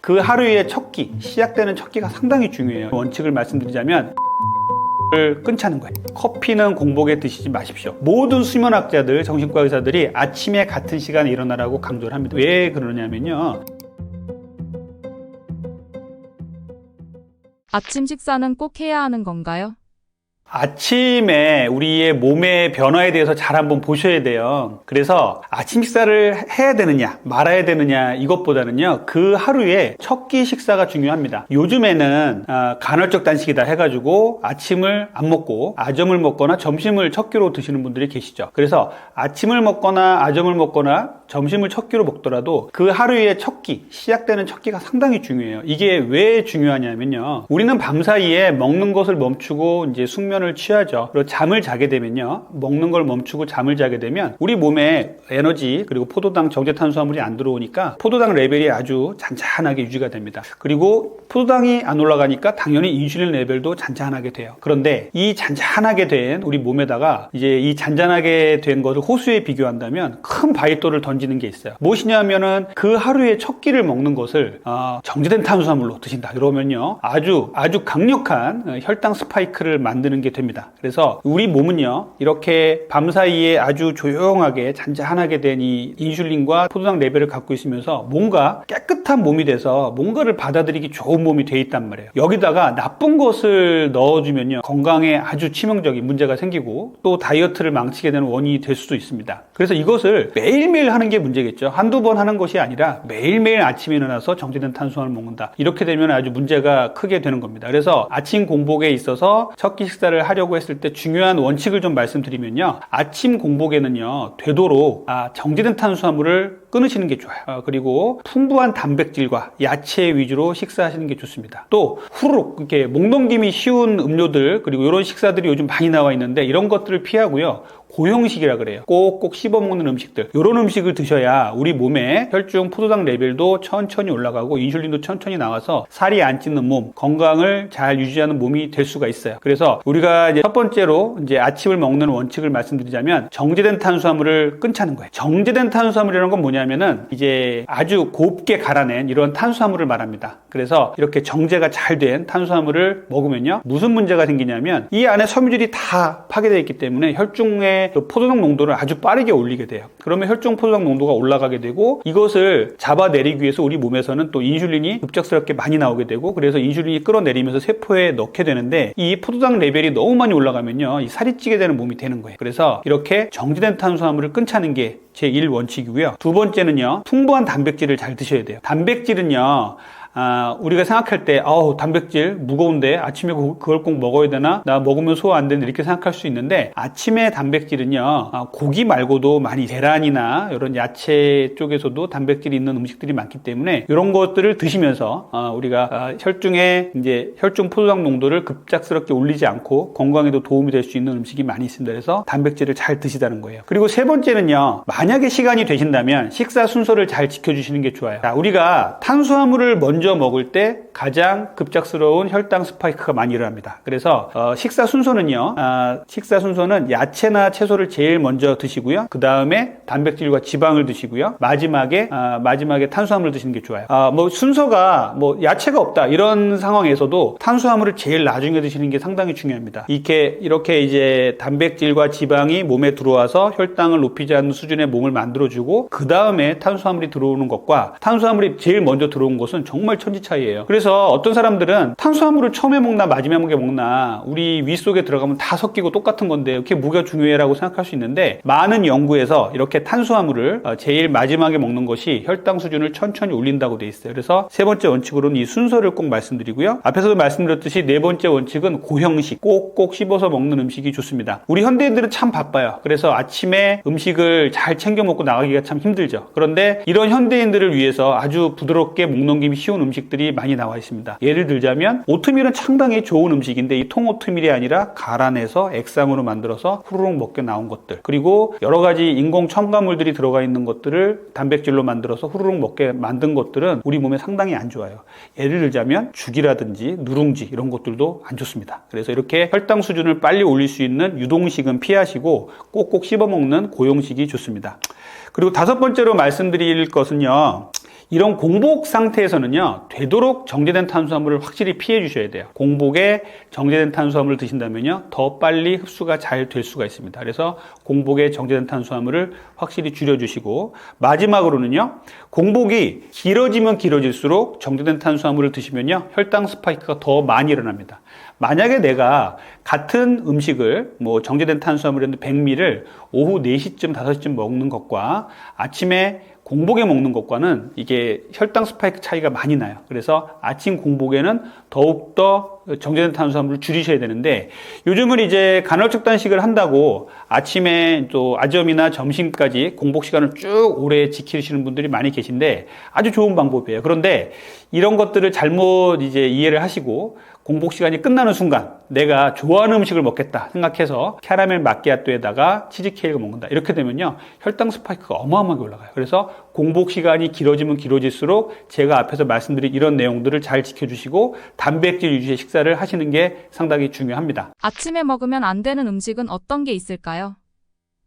그 하루의 첫 끼, 시작되는 첫 끼가 상당히 중요해요. 원칙을 말씀드리자면 을 끊자는 거예요. 커피는 공복에 드시지 마십시오. 모든 수면학자들, 정신과 의사들이 아침에 같은 시간에 일어나라고 강조를 합니다. 왜 그러냐면요. 아침 식사는 꼭 해야 하는 건가요? 아침에 우리의 몸의 변화에 대해서 잘 한번 보셔야 돼요. 그래서 아침 식사를 해야 되느냐, 말아야 되느냐, 이것보다는요, 그 하루에 첫 끼 식사가 중요합니다. 요즘에는 아, 간헐적 단식이다 해가지고 아침을 안 먹고 아점을 먹거나 점심을 첫 끼로 드시는 분들이 계시죠. 그래서 아침을 먹거나 아점을 먹거나 점심을 첫 끼로 먹더라도 그 하루의 첫 끼, 시작되는 첫 끼가 상당히 중요해요. 이게 왜 중요하냐면요. 우리는 밤 사이에 먹는 것을 멈추고 이제 숙면 을 취하죠. 그리고 잠을 자게 되면요. 먹는 걸 멈추고 잠을 자게 되면 우리 몸에 에너지 그리고 포도당 정제 탄수화물이 안 들어오니까 포도당 레벨이 아주 잔잔하게 유지가 됩니다. 그리고 포도당이 안 올라가니까 당연히 인슐린 레벨도 잔잔하게 돼요. 그런데 이 잔잔하게 된 우리 몸에다가 이제 이 잔잔하게 된 것을 호수에 비교한다면 큰 바위돌을 던지는 게 있어요. 무엇이냐면은 그 하루에 첫 끼를 먹는 것을 어, 정제된 탄수화물로 드신다. 이러면요. 아주 아주 강력한 어, 혈당 스파이크를 만드는 게 됩니다. 그래서 우리 몸은요. 이렇게 밤 사이에 아주 조용하게 잔잔하게 된 이 인슐린과 포도당 레벨을 갖고 있으면서 뭔가 깨끗 한 몸이 돼서 뭔가를 받아들이기 좋은 몸이 돼 있단 말이에요. 여기다가 나쁜 것을 넣어주면요. 건강에 아주 치명적인 문제가 생기고 또 다이어트를 망치게 되는 원인이 될 수도 있습니다. 그래서 이것을 매일매일 하는 게 문제겠죠. 한두 번 하는 것이 아니라 매일매일 아침에 일어나서 정제된 탄수화물을 먹는다. 이렇게 되면 아주 문제가 크게 되는 겁니다. 그래서 아침 공복에 있어서 첫 끼 식사를 하려고 했을 때 중요한 원칙을 좀 말씀드리면요. 아침 공복에는요. 되도록 아, 정제된 탄수화물을 끊으시는 게 좋아요. 아, 그리고 풍부한 단백질과 야채 위주로 식사하시는 게 좋습니다. 또 후루룩 이렇게 목 넘김이 쉬운 음료들 그리고 이런 식사들이 요즘 많이 나와 있는데 이런 것들을 피하고요. 고형식이라 그래요. 꼭꼭 씹어 먹는 음식들. 이런 음식을 드셔야 우리 몸에 혈중 포도당 레벨도 천천히 올라가고 인슐린도 천천히 나와서 살이 안 찌는 몸, 건강을 잘 유지하는 몸이 될 수가 있어요. 그래서 우리가 이제 첫 번째로 이제 아침을 먹는 원칙을 말씀드리자면 정제된 탄수화물을 끊자는 거예요. 정제된 탄수화물이라는 건 뭐냐면은 이제 아주 곱게 갈아낸 이런 탄수화물을 말합니다. 그래서 이렇게 정제가 잘 된 탄수화물을 먹으면요. 무슨 문제가 생기냐면 이 안에 섬유질이 다 파괴되어 있기 때문에 혈중 의그 포도당 농도를 아주 빠르게 올리게 돼요. 그러면 혈중 포도당 농도가 올라가게 되고 이것을 잡아내리기 위해서 우리 몸에서는 또 인슐린이 급작스럽게 많이 나오게 되고 그래서 인슐린이 끌어내리면서 세포에 넣게 되는데 이 포도당 레벨이 너무 많이 올라가면요. 이 살이 찌게 되는 몸이 되는 거예요. 그래서 이렇게 정지된 탄수화물을 끊자는 게 제 1 원칙이고요. 두 번째는요. 풍부한 단백질을 잘 드셔야 돼요. 단백질은요. 아, 우리가 생각할 때, 아우, 단백질 무거운데 아침에 그- 그걸 꼭 먹어야 되나? 나 먹으면 소화 안 되는데 이렇게 생각할 수 있는데 아침에 단백질은요, 아, 고기 말고도 많이 계란이나 이런 야채 쪽에서도 단백질이 있는 음식들이 많기 때문에 이런 것들을 드시면서 아, 우리가 아, 혈중에 이제 혈중 포도당 농도를 급작스럽게 올리지 않고 건강에도 도움이 될 수 있는 음식이 많이 있습니다. 그래서 단백질을 잘 드시다는 거예요. 그리고 세 번째는요, 만약에 시간이 되신다면 식사 순서를 잘 지켜주시는 게 좋아요. 자, 우리가 탄수화물을 먼저 먹을 때 가장 급작스러운 혈당 스파이크가 많이 일어납니다. 그래서 어, 식사 순서는요, 아, 식사 순서는 야채나 채소를 제일 먼저 드시고요. 그 다음에 단백질과 지방을 드시고요. 마지막에 아, 마지막에 탄수화물을 드시는 게 좋아요. 아, 뭐 순서가 뭐 야채가 없다 이런 상황에서도 탄수화물을 제일 나중에 드시는 게 상당히 중요합니다. 이렇게 이렇게 이제 단백질과 지방이 몸에 들어와서 혈당을 높이지 않는 수준의 몸을 만들어주고 그 다음에 탄수화물이 들어오는 것과 탄수화물이 제일 먼저 들어온 것은 정말 천지 차이예요. 그래서 어떤 사람들은 탄수화물을 처음에 먹나 마지막에 먹나 우리 위 속에 들어가면 다 섞이고 똑같은 건데 이렇게 뭐가 중요해라고 생각할 수 있는데 많은 연구에서 이렇게 탄수화물을 어, 제일 마지막에 먹는 것이 혈당 수준을 천천히 올린다고 돼 있어요. 그래서 세 번째 원칙으로는 이 순서를 꼭 말씀드리고요. 앞에서도 말씀드렸듯이 네 번째 원칙은 고형식 꼭꼭 씹어서 먹는 음식이 좋습니다. 우리 현대인들은 참 바빠요. 그래서 아침에 음식을 잘 챙겨 먹고 나가기가 참 힘들죠. 그런데 이런 현대인들을 위해서 아주 부드럽게 목 넘김이 쉬운 음식들이 많이 나와 있습니다. 예를 들자면 오트밀은 상당히 좋은 음식인데 이 통오트밀이 아니라 갈아내서 액상으로 만들어서 후루룩 먹게 나온 것들 그리고 여러 가지 인공 첨가물들이 들어가 있는 것들을 단백질로 만들어서 후루룩 먹게 만든 것들은 우리 몸에 상당히 안 좋아요. 예를 들자면 죽이라든지 누룽지 이런 것들도 안 좋습니다. 그래서 이렇게 혈당 수준을 빨리 올릴 수 있는 유동식은 피하시고 꼭꼭 씹어 먹는 고용식이 좋습니다. 그리고 다섯 번째로 말씀드릴 것은요. 이런 공복 상태에서는요, 되도록 정제된 탄수화물을 확실히 피해 주셔야 돼요. 공복에 정제된 탄수화물을 드신다면요, 더 빨리 흡수가 잘 될 수가 있습니다. 그래서 공복에 정제된 탄수화물을 확실히 줄여주시고, 마지막으로는요, 공복이 길어지면 길어질수록 정제된 탄수화물을 드시면요, 혈당 스파이크가 더 많이 일어납니다. 만약에 내가 같은 음식을 뭐 정제된 탄수화물이었는데 100ml를 오후 4시쯤 5시쯤 먹는 것과 아침에 공복에 먹는 것과는 이게 혈당 스파이크 차이가 많이 나요. 그래서 아침 공복에는 더욱더 정제된 탄수화물을 줄이셔야 되는데 요즘은 이제 간헐적 단식을 한다고 아침에 또 아점이나 점심까지 공복 시간을 쭉 오래 지키시는 분들이 많이 계신데 아주 좋은 방법이에요. 그런데 이런 것들을 잘못 이제 이해를 하시고 공복 시간이 끝나는 순간 내가 좋아하는 음식을 먹겠다 생각해서 캐러멜 마끼아또에다가 치즈케이크를 먹는다. 이렇게 되면요. 혈당 스파이크가 어마어마하게 올라가요. 그래서 공복 시간이 길어지면 길어질수록 제가 앞에서 말씀드린 이런 내용들을 잘 지켜주시고 단백질 위주의 식사를 하시는 게 상당히 중요합니다. 아침에 먹으면 안 되는 음식은 어떤 게 있을까요?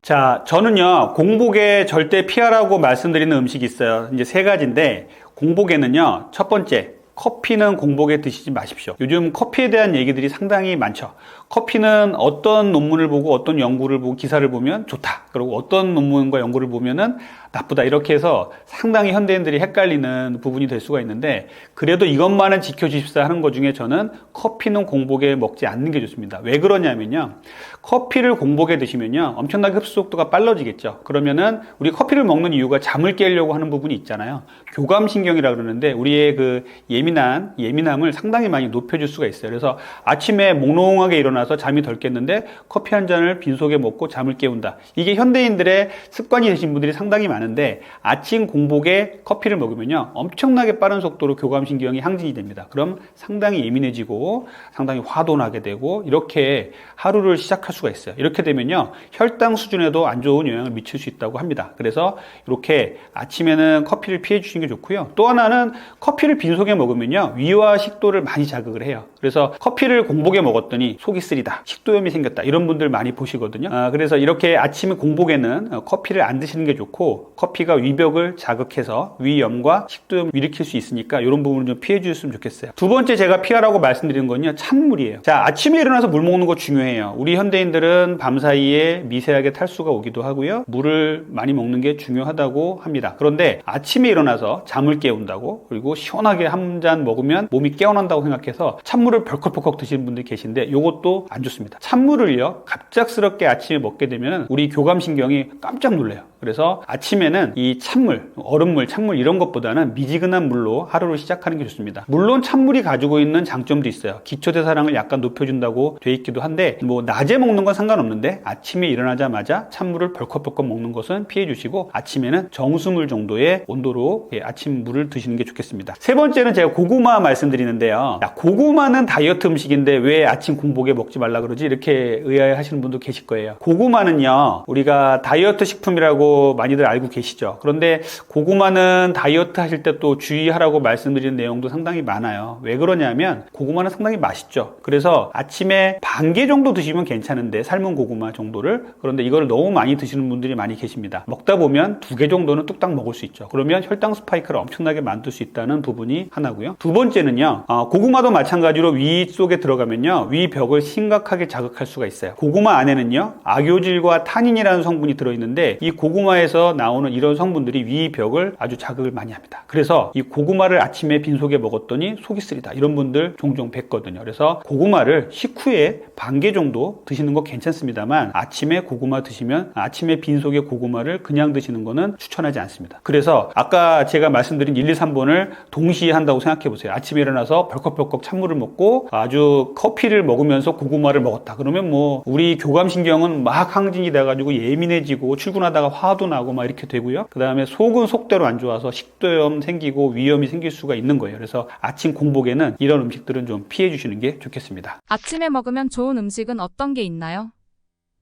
자, 저는요, 공복에 절대 피하라고 말씀드리는 음식이 있어요. 이제 세 가지인데, 공복에는요, 첫 번째, 커피는 공복에 드시지 마십시오. 요즘 커피에 대한 얘기들이 상당히 많죠. 커피는 어떤 논문을 보고 어떤 연구를 보고 기사를 보면 좋다. 그리고 어떤 논문과 연구를 보면은 나쁘다. 이렇게 해서 상당히 현대인들이 헷갈리는 부분이 될 수가 있는데 그래도 이것만은 지켜주십사 하는 것 중에 저는 커피는 공복에 먹지 않는 게 좋습니다. 왜 그러냐면요. 커피를 공복에 드시면요. 엄청나게 흡수 속도가 빨라지겠죠. 그러면은 우리 커피를 먹는 이유가 잠을 깨려고 하는 부분이 있잖아요. 교감신경이라 그러는데 우리의 그 예민한, 예민함을 상당히 많이 높여줄 수가 있어요. 그래서 아침에 몽롱하게 일어나서 잠이 덜 깼는데 커피 한 잔을 빈속에 먹고 잠을 깨운다. 이게 현대인들의 습관이 되신 분들이 상당히 많 은데 아침 공복에 커피를 먹으면요. 엄청나게 빠른 속도로 교감신경이 항진이 됩니다. 그럼 상당히 예민해지고 상당히 화도 나게 되고 이렇게 하루를 시작할 수가 있어요. 이렇게 되면요. 혈당 수준에도 안 좋은 영향을 미칠 수 있다고 합니다. 그래서 이렇게 아침에는 커피를 피해 주시는 게 좋고요. 또 하나는 커피를 빈속에 먹으면요. 위와 식도를 많이 자극을 해요. 그래서 커피를 공복에 먹었더니 속이 쓰리다. 식도염이 생겼다. 이런 분들 많이 보시거든요. 아, 그래서 이렇게 아침 공복에는 어, 커피를 안 드시는 게 좋고 커피가 위벽을 자극해서 위염과 식도염 일으킬 수 있으니까 이런 부분을 좀 피해 주셨으면 좋겠어요. 두 번째 제가 피하라고 말씀드리는 건요. 찬물이에요. 자, 아침에 일어나서 물 먹는 거 중요해요. 우리 현대인들은 밤 사이에 미세하게 탈수가 오기도 하고요. 물을 많이 먹는 게 중요하다고 합니다. 그런데 아침에 일어나서 잠을 깨운다고 그리고 시원하게 한 잔 먹으면 몸이 깨어난다고 생각해서 찬물 을 벌컥벌컥 드시는 분들이 계신데 이것도 안 좋습니다. 찬물을요. 갑작스럽게 아침에 먹게 되면 우리 교감신경이 깜짝 놀래요. 그래서 아침에는 이 찬물, 얼음물, 찬물 이런 것보다는 미지근한 물로 하루를 시작하는 게 좋습니다. 물론 찬물이 가지고 있는 장점도 있어요. 기초대사량을 약간 높여준다고 돼 있기도 한데 뭐 낮에 먹는 건 상관없는데 아침에 일어나자마자 찬물을 벌컥벌컥 먹는 것은 피해 주시고 아침에는 정수물 정도의 온도로 예, 아침 물을 드시는 게 좋겠습니다. 세 번째는 제가 고구마 말씀드리는데요. 야, 고구마는 다이어트 음식인데 왜 아침 공복에 먹지 말라 그러지? 이렇게 의아해 하시는 분도 계실 거예요. 고구마는요, 우리가 다이어트 식품이라고 많이들 알고 계시죠. 그런데 고구마는 다이어트 하실 때 또 주의하라고 말씀드리는 내용도 상당히 많아요. 왜 그러냐면 고구마는 상당히 맛있죠. 그래서 아침에 반 개 정도 드시면 괜찮은데 삶은 고구마 정도를 그런데 이걸 너무 많이 드시는 분들이 많이 계십니다. 먹다 보면 두 개 정도는 뚝딱 먹을 수 있죠. 그러면 혈당 스파이크를 엄청나게 만들 수 있다는 부분이 하나고요. 두 번째는요. 어, 고구마도 마찬가지로 위 속에 들어가면요. 위 벽을 심각하게 자극할 수가 있어요. 고구마 안에는요. 악효질과 타닌이라는 성분이 들어있는데 이 고구마에서 나오는 이런 성분들이 위 벽을 아주 자극을 많이 합니다. 그래서 이 고구마를 아침에 빈속에 먹었더니 속이 쓰리다. 이런 분들 종종 뵙거든요. 그래서 고구마를 식후에 반 개 정도 드시는 거 괜찮습니다만 아침에 고구마 드시면 아침에 빈속에 고구마를 그냥 드시는 거는 추천하지 않습니다. 그래서 아까 제가 말씀드린 1, 2, 3번을 동시에 한다고 생각해 보세요. 아침에 일어나서 벌컥벌컥 찬물을 먹고 아주 커피를 먹으면서 고구마를 먹었다. 그러면 뭐 우리 교감신경은 막 항진이 돼가지고 예민해지고 출근하다가 화도 나고 막 이렇게 되고요. 그 다음에 속은 속대로 안 좋아서 식도염 생기고 위염이 생길 수가 있는 거예요. 그래서 아침 공복에는 이런 음식들은 좀 피해 주시는 게 좋겠습니다. 아침에 먹으면 좋은 음식은 어떤 게 있나요?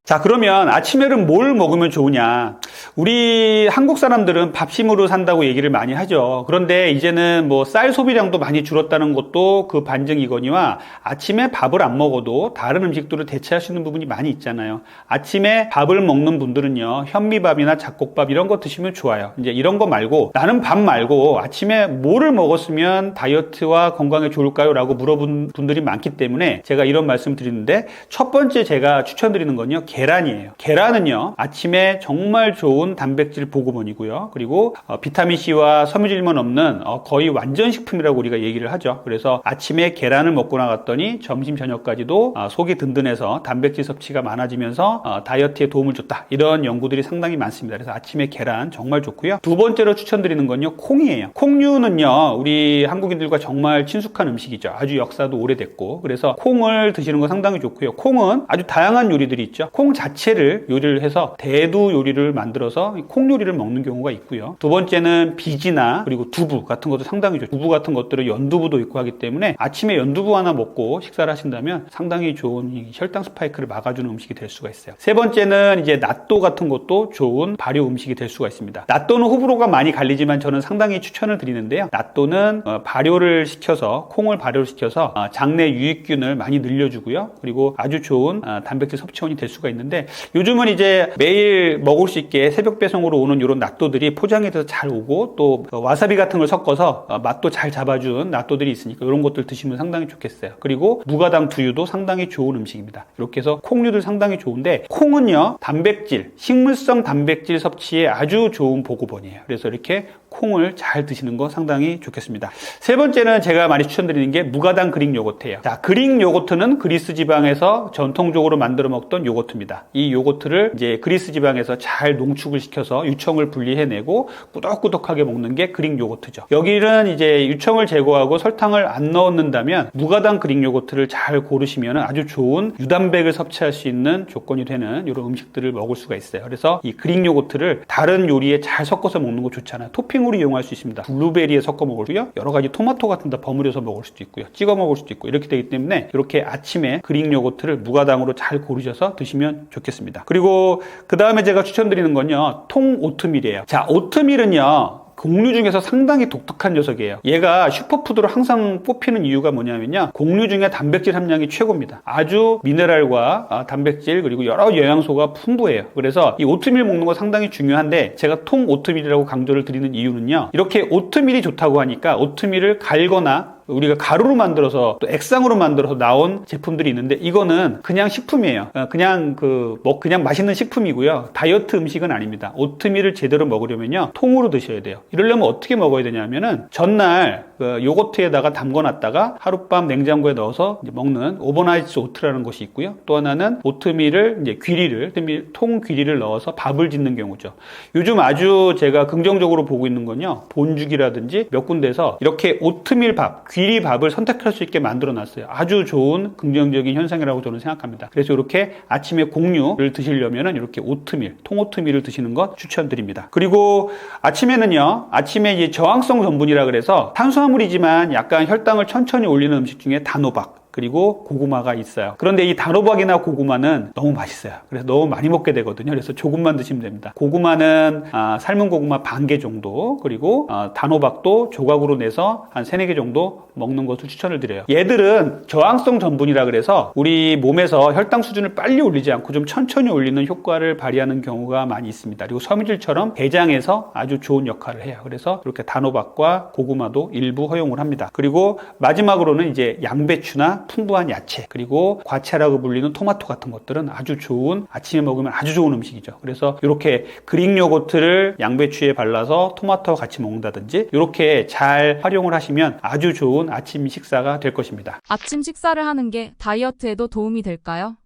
자, 그러면 아침에는 뭘 먹으면 좋으냐? 우리 한국 사람들은 밥심으로 산다고 얘기를 많이 하죠. 그런데 이제는 뭐 쌀 소비량도 많이 줄었다는 것도 그 반증이거니와 아침에 밥을 안 먹어도 다른 음식들을 대체할 수 있는 부분이 많이 있잖아요. 아침에 밥을 먹는 분들은요, 현미밥이나 잡곡밥 이런 거 드시면 좋아요. 이제 이런 거 말고 나는 밥 말고 아침에 뭐를 먹었으면 다이어트와 건강에 좋을까요? 라고 물어본 분들이 많기 때문에 제가 이런 말씀 드리는데 첫 번째 제가 추천드리는 건요, 계란이에요. 계란은요, 아침에 정말 좋은 단백질 보고원이고요. 그리고 어, 비타민C와 섬유질만 없는 어, 거의 완전 식품이라고 우리가 얘기를 하죠. 그래서 아침에 계란을 먹고 나갔더니 점심, 저녁까지도 어, 속이 든든해서 단백질 섭취가 많아지면서 어, 다이어트에 도움을 줬다. 이런 연구들이 상당히 많습니다. 그래서 아침에 계란 정말 좋고요. 두 번째로 추천드리는 건요, 콩이에요. 콩류는요, 우리 한국인들과 정말 친숙한 음식이죠. 아주 역사도 오래됐고. 그래서 콩을 드시는 거 상당히 좋고요. 콩은 아주 다양한 요리들이 있죠. 콩 자체를 요리를 해서 대두 요리를 만들어서 콩 요리를 먹는 경우가 있고요. 두 번째는 비지나 그리고 두부 같은 것도 상당히 좋죠. 두부 같은 것들은 연두부도 있고 하기 때문에 아침에 연두부 하나 먹고 식사를 하신다면 상당히 좋은 이 혈당 스파이크를 막아주는 음식이 될 수가 있어요. 세 번째는 이제 낫또 같은 것도 좋은 발효 음식이 될 수가 있습니다. 낫또는 호불호가 많이 갈리지만 저는 상당히 추천을 드리는데요. 낫또는 어, 발효를 시켜서 콩을 발효를 시켜서 어, 장내 유익균을 많이 늘려주고요. 그리고 아주 좋은 어, 단백질 섭취원이 될 수가 있는데 요즘은 이제 매일 먹을 수 있게 새벽 배송으로 오는 이런 낫또들이 포장이 돼서 잘 오고 또 어, 와사비 같은 걸 섞어서 어, 맛도 잘 잡아준 낫또들이 있으니까 이런 것들 드시면 상당히 좋겠어요. 그리고 무가당 두유도 상당히 좋은 음식입니다. 이렇게 해서 콩류들 상당히 좋은데 콩은요 단백질, 식물성 단백질 섭취에 아주 좋은 보고번이에요. 그래서 이렇게 콩을 잘 드시는 거 상당히 좋겠습니다. 세 번째는 제가 많이 추천드리는 게 무가당 그릭 요거트예요. 자, 그릭 요거트는 그리스 지방에서 전통적으로 만들어 먹던 요거트입니다. 이 요거트를 이제 그리스 지방에서 잘 농축을 시켜서 유청을 분리해내고 꾸덕꾸덕하게 먹는 게 그릭 요거트죠. 여기는 이제 유청을 제거하고 설탕을 안 넣는다면 무가당 그릭 요거트를 잘 고르시면 아주 좋은 유단백을 섭취할 수 있는 조건이 되는 이런 음식들을 먹을 수가 있어요. 그래서 이 그릭 요거트를 다른 요리에 잘 섞어서 먹는 거 좋잖아요. 토핑 으로 이용할 수 있습니다. 블루베리에 섞어 먹을 수요. 여러 가지 토마토 같은 데 버무려서 먹을 수도 있고요. 찍어 먹을 수도 있고 이렇게 되기 때문에 이렇게 아침에 그릭 요거트를 무가당으로 잘 고르셔서 드시면 좋겠습니다. 그리고 그 다음에 제가 추천드리는 건요. 통 오트밀이에요. 자, 오트밀은요. 곡류 중에서 상당히 독특한 녀석이에요. 얘가 슈퍼푸드로 항상 뽑히는 이유가 뭐냐면요. 곡류 중에 단백질 함량이 최고입니다. 아주 미네랄과 아, 단백질 그리고 여러 영양소가 풍부해요. 그래서 이 오트밀 먹는 거 상당히 중요한데 제가 통 오트밀이라고 강조를 드리는 이유는요. 이렇게 오트밀이 좋다고 하니까 오트밀을 갈거나 우리가 가루로 만들어서 또 액상으로 만들어서 나온 제품들이 있는데 이거는 그냥 식품이에요. 어, 그냥 그 뭐 그냥 맛있는 식품이고요. 다이어트 음식은 아닙니다. 오트밀을 제대로 먹으려면요 통으로 드셔야 돼요. 이러려면 어떻게 먹어야 되냐면은 전날 그 요거트에다가 담궈놨다가 하룻밤 냉장고에 넣어서 먹는 오버나이트 오트라는 것이 있고요. 또 하나는 오트밀을 이제 귀리를 통 귀리를 넣어서 밥을 짓는 경우죠. 요즘 아주 제가 긍정적으로 보고 있는 건요 본죽이라든지 몇 군데서 이렇게 오트밀 밥 귀리 밥을 선택할 수 있게 만들어 놨어요. 아주 좋은 긍정적인 현상이라고 저는 생각합니다. 그래서 이렇게 아침에 곡류를 드시려면 이렇게 오트밀, 통오트밀을 드시는 것 추천드립니다. 그리고 아침에는요, 아침에 이제 저항성 전분이라 그래서 탄수화물 이지만 약간 혈당을 천천히 올리는 음식 중에 단호박, 그리고 고구마가 있어요. 그런데 이 단호박이나 고구마는 너무 맛있어요. 그래서 너무 많이 먹게 되거든요. 그래서 조금만 드시면 됩니다. 고구마는 아, 삶은 고구마 반 개 정도, 그리고 아, 단호박도 조각으로 내서 한 세네 개 정도 먹는 것을 추천을 드려요. 얘들은 저항성 전분이라 그래서 우리 몸에서 혈당 수준을 빨리 올리지 않고 좀 천천히 올리는 효과를 발휘하는 경우가 많이 있습니다. 그리고 섬유질처럼 대장에서 아주 좋은 역할을 해요. 그래서 이렇게 단호박과 고구마도 일부 허용을 합니다. 그리고 마지막으로는 이제 양배추나 풍부한 야채 그리고 과채라고 불리는 토마토 같은 것들은 아주 좋은 아침에 먹으면 아주 좋은 음식이죠. 그래서 이렇게 그릭 요거트를 양배추에 발라서 토마토와 같이 먹는다든지 이렇게 잘 활용을 하시면 아주 좋은 아침 식사가 될 것입니다. 아침 식사를 하는 게 다이어트에도 도움이 될까요?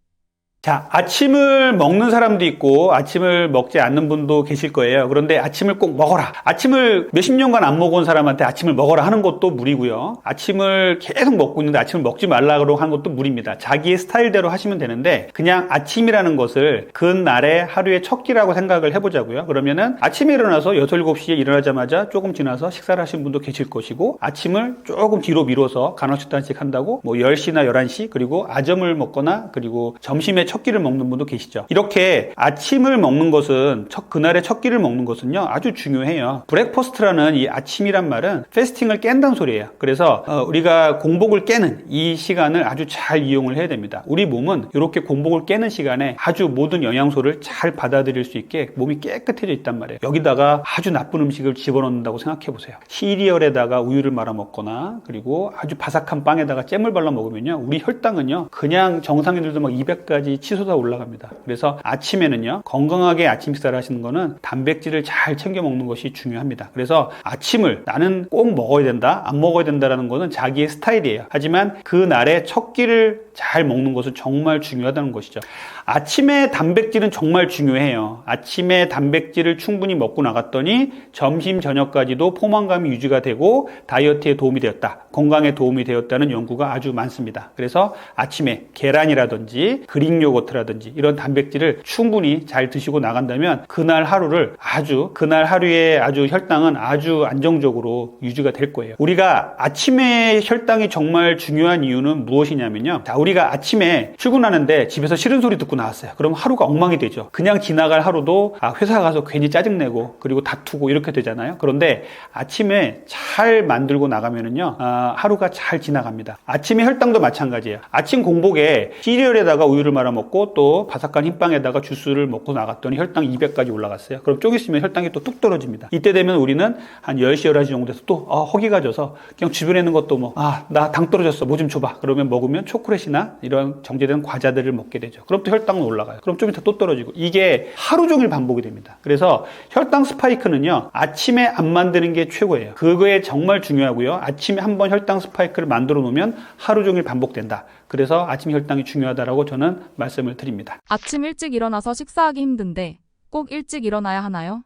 자, 아침을 먹는 사람도 있고 아침을 먹지 않는 분도 계실 거예요. 그런데 아침을 꼭 먹어라. 아침을 몇십 년간 안 먹어온 사람한테 아침을 먹어라 하는 것도 무리고요. 아침을 계속 먹고 있는데 아침을 먹지 말라고 하는 것도 무리입니다. 자기의 스타일대로 하시면 되는데 그냥 아침이라는 것을 그날의 하루의 첫 끼라고 생각을 해보자고요. 그러면은 아침에 일어나서 6, 7시에 일어나자마자 조금 지나서 식사를 하신 분도 계실 것이고 아침을 조금 뒤로 미뤄서 간헐식 단식 한다고 뭐 10시나 11시 그리고 아점을 먹거나 그리고 점심에 첫 끼를 먹는 분도 계시죠. 이렇게 아침을 먹는 것은 첫 그날의 첫 끼를 먹는 것은요 아주 중요해요. 브렉퍼스트라는 이 아침이란 말은 패스팅을 깬다는 소리예요. 그래서 어, 우리가 공복을 깨는 이 시간을 아주 잘 이용을 해야 됩니다. 우리 몸은 이렇게 공복을 깨는 시간에 아주 모든 영양소를 잘 받아들일 수 있게 몸이 깨끗해져 있단 말이에요. 여기다가 아주 나쁜 음식을 집어넣는다고 생각해 보세요. 시리얼에다가 우유를 말아 먹거나 그리고 아주 바삭한 빵에다가 잼을 발라 먹으면요. 우리 혈당은요. 그냥 정상인들도 막 200까지 치솟아 올라갑니다. 그래서 아침에는요. 건강하게 아침 식사를 하시는 거는 단백질을 잘 챙겨 먹는 것이 중요합니다. 그래서 아침을 나는 꼭 먹어야 된다, 안 먹어야 된다라는 거는 자기의 스타일이에요. 하지만 그 날의 첫 끼를 잘 먹는 것은 정말 중요하다는 것이죠. 아침에 단백질은 정말 중요해요. 아침에 단백질을 충분히 먹고 나갔더니 점심, 저녁까지도 포만감이 유지가 되고 다이어트에 도움이 되었다. 건강에 도움이 되었다는 연구가 아주 많습니다. 그래서 아침에 계란이라든지 그릭 요거트라든지 이런 단백질을 충분히 잘 드시고 나간다면 그날 하루를 아주 그날 하루의 아주 혈당은 아주 안정적으로 유지가 될 거예요. 우리가 아침에 혈당이 정말 중요한 이유는 무엇이냐면요. 자, 우리가 아침에 출근하는데 집에서 싫은 소리 듣고 나왔어요. 그럼 하루가 엉망이 되죠. 그냥 지나갈 하루도 아, 회사 가서 괜히 짜증내고 그리고 다투고 이렇게 되잖아요. 그런데 아침에 잘 만들고 나가면은요, 아, 하루가 잘 지나갑니다. 아침에 혈당도 마찬가지예요. 아침 공복에 시리얼에다가 우유를 말아 먹고 또 바삭한 흰빵에다가 주스를 먹고 나갔더니 혈당 200까지 올라갔어요. 그럼 좀 있으면 혈당이 또 뚝 떨어집니다. 이때 되면 우리는 한 10시, 11시 정도 돼서 또 아, 허기가 져서 그냥 주변에 있는 것도 뭐, 아, 나 당 떨어졌어. 뭐 좀 줘봐. 그러면 먹으면 초콜릿이나 이런 정제된 과자들을 먹게 되죠. 그럼 또 혈당 은 올라가요. 그럼 좀 이따 또 떨어지고. 이게 하루 종일 반복이 됩니다. 그래서 혈당 스파이크는요, 아침에 안 만드는 게 최고예요. 그거에 정말 중요하고요. 아침에 한 번 혈당 스파이크를 만들어 놓으면 하루 종일 반복된다. 그래서 아침 혈당이 중요하다라고 저는 말씀을 드립니다. 아침 일찍 일어나서 식사하기 힘든데 꼭 일찍 일어나야 하나요?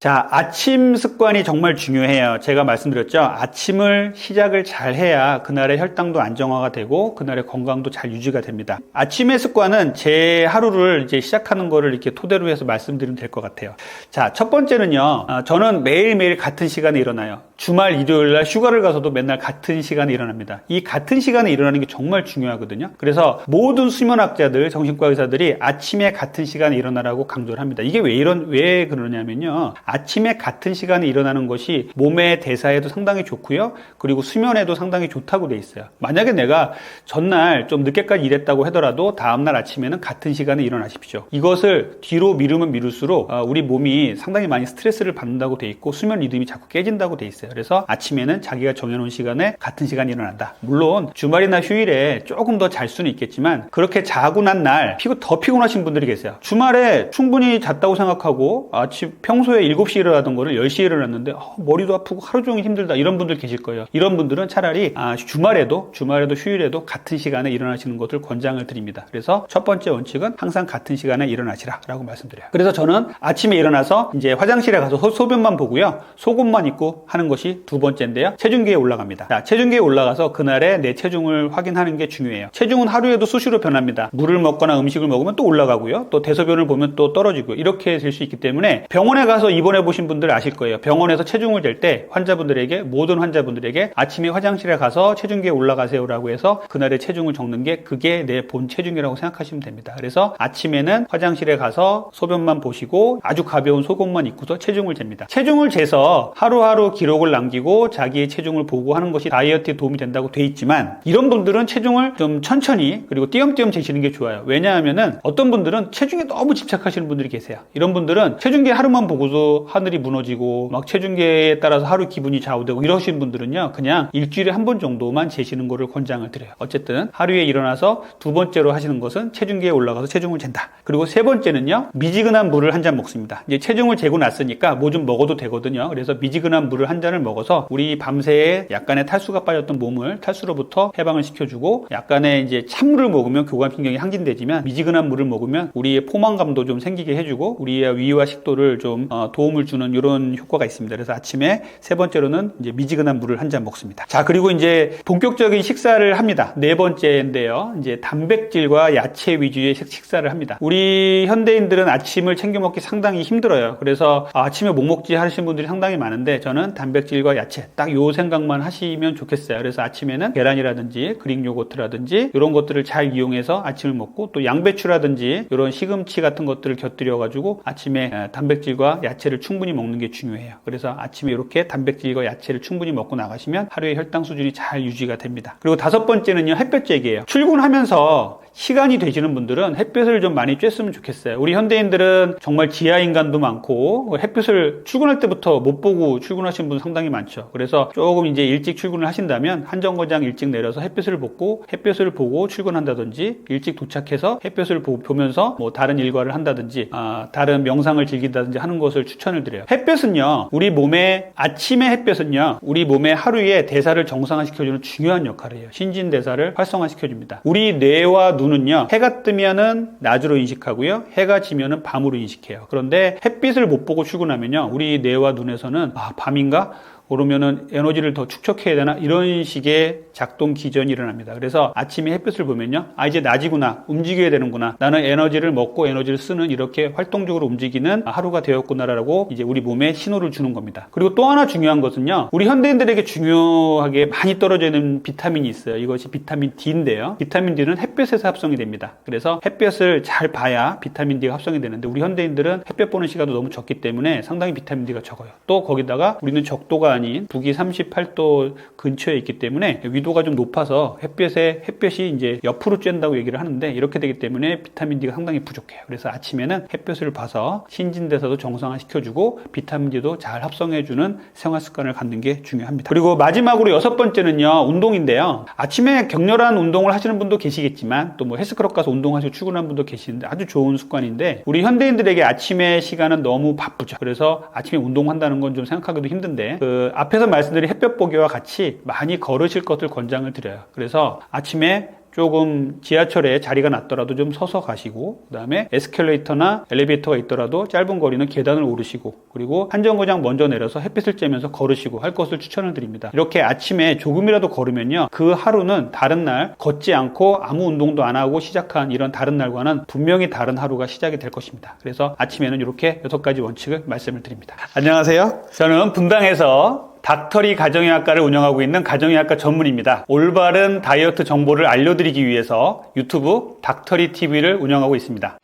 자, 아침 습관이 정말 중요해요. 제가 말씀드렸죠. 아침을 시작을 잘 해야 그날의 혈당도 안정화가 되고 그날의 건강도 잘 유지가 됩니다. 아침의 습관은 제 하루를 이제 시작하는 거를 이렇게 토대로 해서 말씀드리면 될 것 같아요. 자, 첫 번째는요. 아, 저는 매일매일 같은 시간에 일어나요. 주말 일요일 날 휴가를 가서도 맨날 같은 시간에 일어납니다. 이 같은 시간에 일어나는 게 정말 중요하거든요. 그래서 모든 수면학자들, 정신과 의사들이 아침에 같은 시간에 일어나라고 강조를 합니다. 이게 왜 이런 왜 그러냐면요. 아침에 같은 시간에 일어나는 것이 몸의 대사에도 상당히 좋고요. 그리고 수면에도 상당히 좋다고 돼 있어요. 만약에 내가 전날 좀 늦게까지 일했다고 하더라도 다음 날 아침에는 같은 시간에 일어나십시오. 이것을 뒤로 미루면 미룰수록 어, 우리 몸이 상당히 많이 스트레스를 받는다고 돼 있고 수면 리듬이 자꾸 깨진다고 돼 있어요. 그래서 아침에는 자기가 정해놓은 시간에 같은 시간에 일어난다. 물론 주말이나 휴일에 조금 더 잘 수는 있겠지만 그렇게 자고 난 날 피고 더 피곤하신 분들이 계세요. 주말에 충분히 잤다고 생각하고 아침 평소에 7시에 일어나던 거를 10시에 일어났는데 어, 머리도 아프고 하루 종일 힘들다 이런 분들 계실 거예요. 이런 분들은 차라리 아, 주말에도 주말에도 휴일에도 같은 시간에 일어나시는 것을 권장을 드립니다. 그래서 첫 번째 원칙은 항상 같은 시간에 일어나시라라고 말씀드려요. 그래서 저는 아침에 일어나서 이제 화장실에 가서 소- 소변만 보고요. 속옷만 입고 하는 것이 두 번째인데요. 체중계에 올라갑니다. 자, 체중계에 올라가서 그날의 내 체중을 확인하는 게 중요해요. 체중은 하루에도 수시로 변합니다. 물을 먹거나 음식을 먹으면 또 올라가고요. 또 대소변을 보면 또 떨어지고 이렇게 될 수 있기 때문에 병원에 가서 입원해 보신 분들 아실 거예요. 병원에서 체중을 잴 때 환자분들에게 모든 환자분들에게 아침에 화장실에 가서 체중계에 올라가세요라고 해서 그날의 체중을 적는 게 그게 내 본 체중이라고 생각하시면 됩니다. 그래서 아침에는 화장실에 가서 소변만 보시고 아주 가벼운 속옷만 입고서 체중을 잽니다. 체중을 재서 하루하루 기록을 남기고 자기의 체중을 보고 하는 것이 다이어트에 도움이 된다고 돼 있지만 이런 분들은 체중을 좀 천천히 그리고 띄엄띄엄 재시는 게 좋아요. 왜냐하면은 어떤 분들은 체중에 너무 집착하시는 분들이 계세요. 이런 분들은 체중계 하루만 보고도 하늘이 무너지고 막 체중계에 따라서 하루 기분이 좌우되고 이러신 분들은요 그냥 일주일에 한 번 정도만 재시는 거를 권장을 드려요. 어쨌든 하루에 일어나서 두 번째로 하시는 것은 체중계에 올라가서 체중을 잰다. 그리고 세 번째는요 미지근한 물을 한 잔 먹습니다. 이제 체중을 재고 났으니까 뭐 좀 먹어도 되거든요. 그래서 미지근한 물을 한 잔을 먹어서 우리 밤새에 약간의 탈수가 빠졌던 몸을 탈수로부터 해방을 시켜주고 약간의 이제 찬물을 먹으면 교감 신경이 항진되지만 미지근한 물을 먹으면 우리의 포만감도 좀 생기게 해주고 우리의 위와 식도를 좀 어, 도움을 주는 이런 효과가 있습니다. 그래서 아침에 세 번째로는 이제 미지근한 물을 한 잔 먹습니다. 자 그리고 이제 본격적인 식사를 합니다. 네 번째인데요. 이제 단백질과 야채 위주의 식- 식사를 합니다. 우리 현대인들은 아침을 챙겨 먹기 상당히 힘들어요. 그래서 아, 아침에 못 먹지 하시는 분들이 상당히 많은데 저는 단백 단백질과 야채 딱 요 생각만 하시면 좋겠어요. 그래서 아침에는 계란이라든지 그릭 요거트라든지 이런 것들을 잘 이용해서 아침을 먹고 또 양배추라든지 이런 시금치 같은 것들을 곁들여 가지고 아침에 에, 단백질과 야채를 충분히 먹는 게 중요해요. 그래서 아침에 이렇게 단백질과 야채를 충분히 먹고 나가시면 하루의 혈당 수준이 잘 유지가 됩니다. 그리고 다섯 번째는요 햇볕 쬐기예요. 출근하면서 시간이 되시는 분들은 햇볕을 좀 많이 쬐으면 좋겠어요. 우리 현대인들은 정말 지하 인간도 많고 햇볕을 출근할 때부터 못 보고 출근하시는 분 상당히 많죠. 그래서 조금 이제 일찍 출근을 하신다면 한 정거장 일찍 내려서 햇볕을 보고 햇볕을 보고 출근한다든지 일찍 도착해서 햇볕을 보, 보면서 뭐 다른 일과를 한다든지 아, 다른 명상을 즐긴다든지 하는 것을 추천을 드려요. 햇볕은요 우리 몸에 아침의 햇볕은요 우리 몸의 하루의 대사를 정상화시켜주는 중요한 역할을 해요. 신진 대사를 활성화시켜줍니다. 우리 뇌와 눈 은요? 해가 뜨면은 낮으로 인식하고요. 해가 지면은 밤으로 인식해요. 그런데 햇빛을 못 보고 출근하면요. 우리 뇌와 눈에서는 아 밤인가 그러면은 에너지를 더 축적해야 되나 이런 식의 작동 기전이 일어납니다. 그래서 아침에 햇빛을 보면요, 아 이제 낮이구나, 움직여야 되는구나. 나는 에너지를 먹고 에너지를 쓰는 이렇게 활동적으로 움직이는 하루가 되었구나라고 이제 우리 몸에 신호를 주는 겁니다. 그리고 또 하나 중요한 것은요, 우리 현대인들에게 중요하게 많이 떨어져 있는 비타민이 있어요. 이것이 비타민 D인데요. 비타민 D는 햇볕에서 합성이 됩니다. 그래서 햇볕을 잘 봐야 비타민 D가 합성이 되는데 우리 현대인들은 햇볕 보는 시간도 너무 적기 때문에 상당히 비타민 D가 적어요. 또 거기다가 우리는 적도가 아닌 북위 38도 근처에 있기 때문에 위도가 좀 높아서 햇볕에 햇볕이 이제 옆으로 쬐다고 얘기를 하는데 이렇게 되기 때문에 비타민 D가 상당히 부족해요. 그래서 아침에는 햇볕을 봐서 신진대사도 정상화 시켜주고 비타민 D도 잘 합성해주는 생활 습관을 갖는 게 중요합니다. 그리고 마지막으로 여섯 번째는요 운동인데요. 아침에 격렬한 운동을 하시는 분도 계시겠지만 또 뭐 헬스클럽 가서 운동하시고 출근하는 분도 계시는데 아주 좋은 습관인데 우리 현대인들에게 아침의 시간은 너무 바쁘죠. 그래서 아침에 운동한다는 건 좀 생각하기도 힘든데 그 앞에서 말씀드린 햇볕 보기와 같이 많이 걸으실 것을 권장을 드려요. 그래서 아침에 조금 지하철에 자리가 났더라도 좀 서서 가시고 그다음에 에스컬레이터나 엘리베이터가 있더라도 짧은 거리는 계단을 오르시고 그리고 한 정거장 먼저 내려서 햇빛을 쬐면서 걸으시고 할 것을 추천을 드립니다. 이렇게 아침에 조금이라도 걸으면요 그 하루는 다른 날 걷지 않고 아무 운동도 안 하고 시작한 이런 다른 날과는 분명히 다른 하루가 시작이 될 것입니다. 그래서 아침에는 이렇게 여섯 가지 원칙을 말씀을 드립니다. 안녕하세요. 저는 분당에서 닥터리 가정의학과를 운영하고 있는 가정의학과 전문입니다. 올바른 다이어트 정보를 알려드리기 위해서 유튜브 닥터리 TV를 운영하고 있습니다.